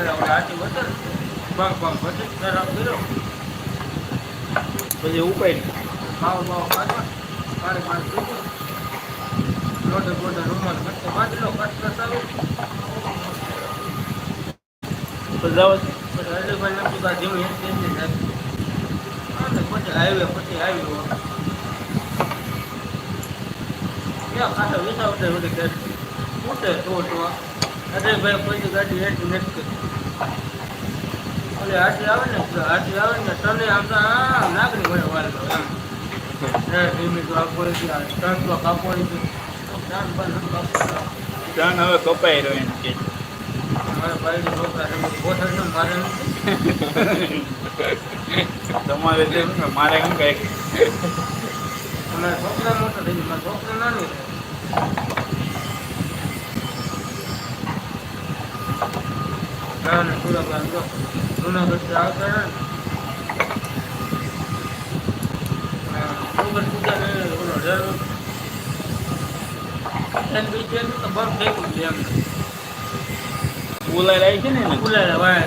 કર્યા હાથી ને, ભાગ ભાગ વધે ખરાબ કર્યો. પછી ઉપાય ભાવ ભાવ કાઢવા મારે પાણી પીવું લોટે બોટે રૂમાલ કટકે બાજલો કટ કસાવી જાવ પછી અને પછી હાઈવે ક્યાં ખાતે વિસાવટે બધી ગાડી ઉઠે તો ભાઈ કોઈ ગાડી હેઠી નથી ઓલી હાથી આવે ને હાથી આવે ને તને આમ તો આ નાગરી વડે વાળતો એમ. એ ધીમી તો આપોડી થી આ ત્રણ તો કાપોડી થી ત્રણ હવે કપાઈ રહ્યો એમ કે. તમારે મારે શું કઈ અમારા છોકરા મોટા થઈ ગયા મારા છોકરા નાની છે ના ને સુરત જો જુનાગઢ આવતા ને સુરત પૂજા ને ઓલો રેલવે એમ બીજે તો બરફ ફેંકું છે એમ બોલાઈ રહી છે ને એને. બોલાય વાય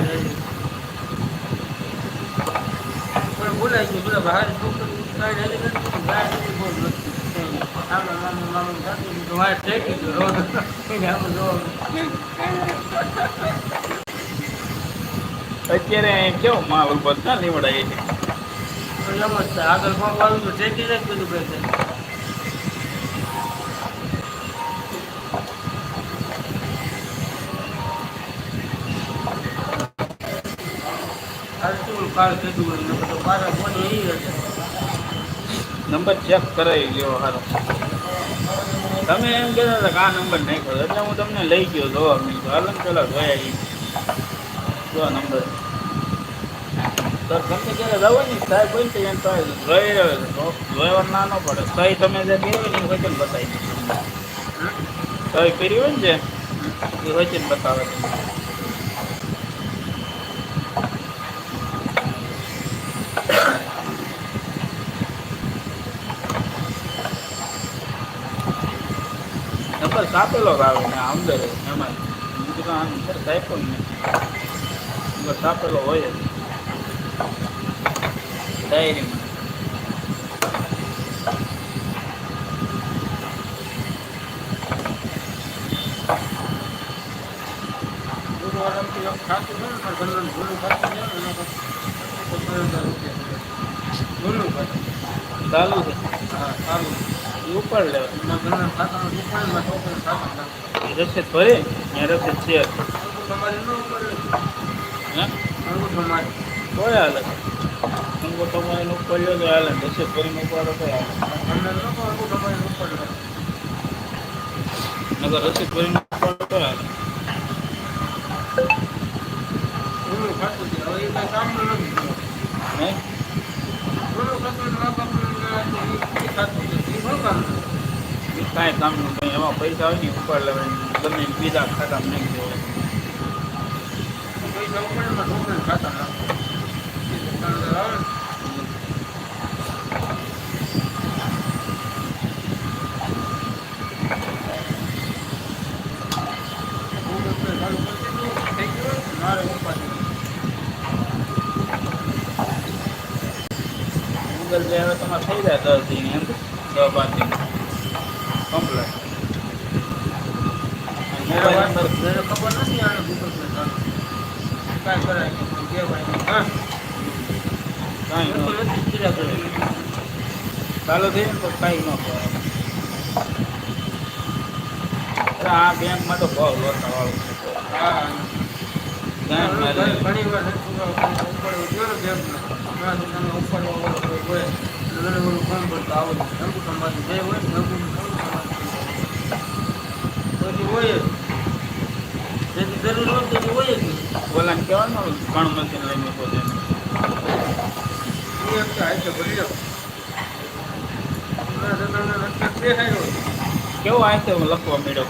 પણ બોલાય છે બોલા બહાર છોકરી અત્યારે કેવો માલ ઉપર ના છે? જ થાય. આગળ તો ટેકી જાય બધું ફોન એ હશે. નંબર ચેક કરાવી લ્યો હારો તમે એમ કહેતા હતા કે આ નંબર નાખ્યો એટલે હું તમને લઈ ગયો જોવા મેં હાલ પેલા જોયા જો નંબર. તો તમને ક્યારે સાહેબ, હોય ને તો જોઈ રહ્યો છે. ના ન પડે. સહી તમે જે કરી હોય ને બતાવી સહી કરી હોય ને જે, એ વચન બતાવે. નંબર કાપેલો આવે ને અંદર એમાં. બીજું કાંઈ સાહેબ ને નંબર કાપેલો હોય. ડાયરીમાં ખાતું ને પણ ઘરનું જૂનું ખાતું ને એના રૂપિયા જૂનું ખાતું ચાલુ છે. હા સારું એ ઉપર લેવા. ઘરના ખાતાનું દુકાનમાં છોકરાનું ખાતું રસીદ ભરે? ત્યાં રસીદ છે. તમારે ન ઉપર હે? અંગૂઠો મારે તોય હાલે અંગો તમારે ઉપર લ્યો તો હાલે રસીદ ભરીને ઉપાડો તો હાલે અમને ન કહો અંગૂઠો મારે ઉપર લે. નગર રસીદ કરીને ઉપાડો તો હાલે કાંઈ કામનું કાંઈ કંઈ એમાં પૈસા હોય ને ઉપાડ લેવાય ગમે બીજા ખાતામાં નાખી દેવાય પૈસા ઉપર એમાં છોકરાને ખાતા નાખો એ દુકાનદાર આવે ને ગૂગલ પે હવે તમારે થઈ જાય દસ દિન એમ દસ બાર દિન કમ્પ્લેટ ખબર ચાલુ થઈ ને કાંઈ ન અરે આ બેંકમાં તો બહુ લોચા વાળું હા બેંકમાં ઘણી વાર. ત્યાં સુધી ઉપાડવા હોય. જે હોય ને અંગૂઠામાંથી. પછી હોય જ. જેથી જરૂર હોય તેની હોય જ નહીં. બોલાને કહેવાનું ઘણ મશીન લઈને હોય. કેવો આ છે હું લખવા મળ્યો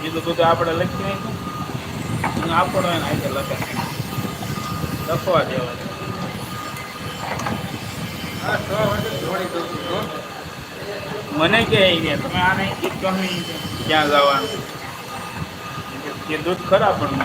બીજું બધું આપણે લખી નાખ્યું આપણો એને આજે લખે લખવા દેવા. મને કે, તમે આને એક ગમે ક્યાં જવાનું કે દૂધ ખરા પણ